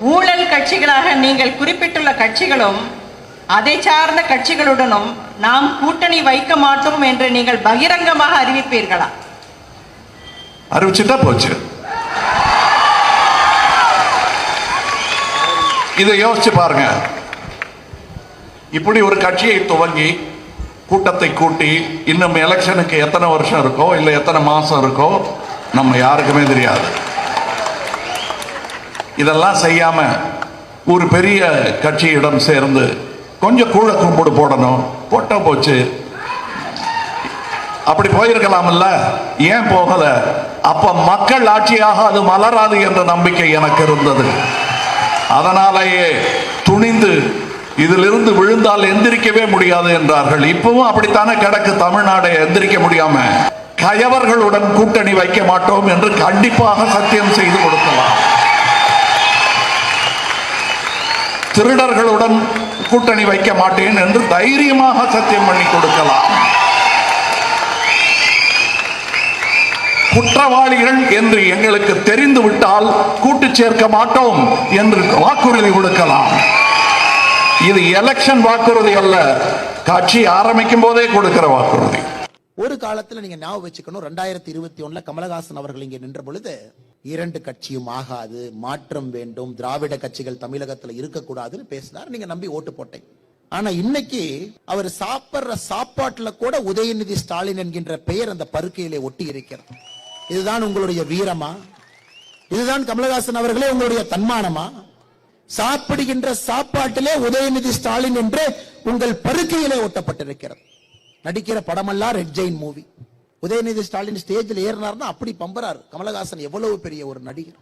ஊழல் கட்சிகளாக நீங்கள் குறிப்பிட்டுள்ள கட்சிகளும் அதை சார்ந்த கட்சிகளுடனும் நாம் கூட்டணி வைக்க மாட்டோம் என்று நீங்கள் பகிரங்கமாக அறிவிப்பீர்களா? அறிவிச்சுட்டா போச்சு. இதை யோசிச்சு பாருங்க. இப்படி ஒரு கட்சியை துவங்கி கூட்டத்தை கூட்டி இன்னும் எலெக்ஷனுக்கு எத்தனை வருஷம் இருக்கோ இல்லை எத்தனை மாதம் இருக்கோ நம்ம யாருக்குமே தெரியாது. இதெல்லாம் செய்யாம ஒரு பெரிய கட்சியிடம் சேர்ந்து கொஞ்சம் கூழ கும்பிடு போடணும். போட்ட போச்சு. அப்படி போயிருக்கலாம்ல? ஏன் போகல? அப்ப மக்கள் ஆட்சியாக அது மலராது என்ற நம்பிக்கை எனக்கு இருந்தது. அதனாலேயே துணிந்து இதிலிருந்து விழுந்தால் எந்திரிக்கவே முடியாது என்றார்கள். இப்பவும் அப்படித்தானே கிடக்கு? தமிழ்நாடு எந்திரிக்க முடியாம கயவர்களுடன் கூட்டணி வைக்க மாட்டோம் என்று கண்டிப்பாக சத்தியம் செய்து கொடுக்கலாம். திருடர்களுடன் கூட்டணி வைக்க மாட்டேன் என்று தைரியமாக சத்தியம் பண்ணி கொடுக்கலாம். குற்றவாளிகள் என்று எங்களுக்கு தெரிந்து விட்டால் கூட்டு சேர்க்க மாட்டோம் என்று வாக்குறுதி கொடுக்கலாம். இது எலெக்ஷன் வாக்குறுதி அல்ல. கட்சி ஆரம்பிக்கும் போதே கொடுக்கிற வாக்குறுதி. ஒரு காலத்துல நீங்க ஞாபகம் வச்சுக்கணும். ரெண்டாயிரத்தி இருபத்தி ஒண்ணுல கமலஹாசன் அவர்கள் இங்க நின்ற பொழுது இரண்டு கட்சியும் ஆகாது மாற்றம் வேண்டும் திராவிட கட்சிகள் தமிழகத்துல இருக்கக்கூடாதுன்னு பேசினார். நீங்க நம்பி ஓட்டு போட்டேன். ஆனா இன்னைக்கு அவர் சாப்பிடுற சாப்பாட்டுல கூட உதயநிதி ஸ்டாலின் என்கின்ற பெயர் அந்த பருக்கையிலே ஒட்டி இருக்கிறது. இதுதான் உங்களுடைய வீரமா? இதுதான் கமலஹாசன் அவர்களே உங்களுடைய தன்மானமா? சாப்பிடுகின்ற சாப்பாட்டிலே உதயநிதி ஸ்டாலின் என்று உங்கள் பருக்கையிலே ஒட்டப்பட்டிருக்கிறது. நடிக்கிற படமெல்லாம் red giant movie. Udhayanidhi Stalin ஸ்டேஜில் ஏறினார்னா அப்படி பம்பறார். கமலஹாசன் எவ்வளவு பெரிய ஒரு நடிகர்.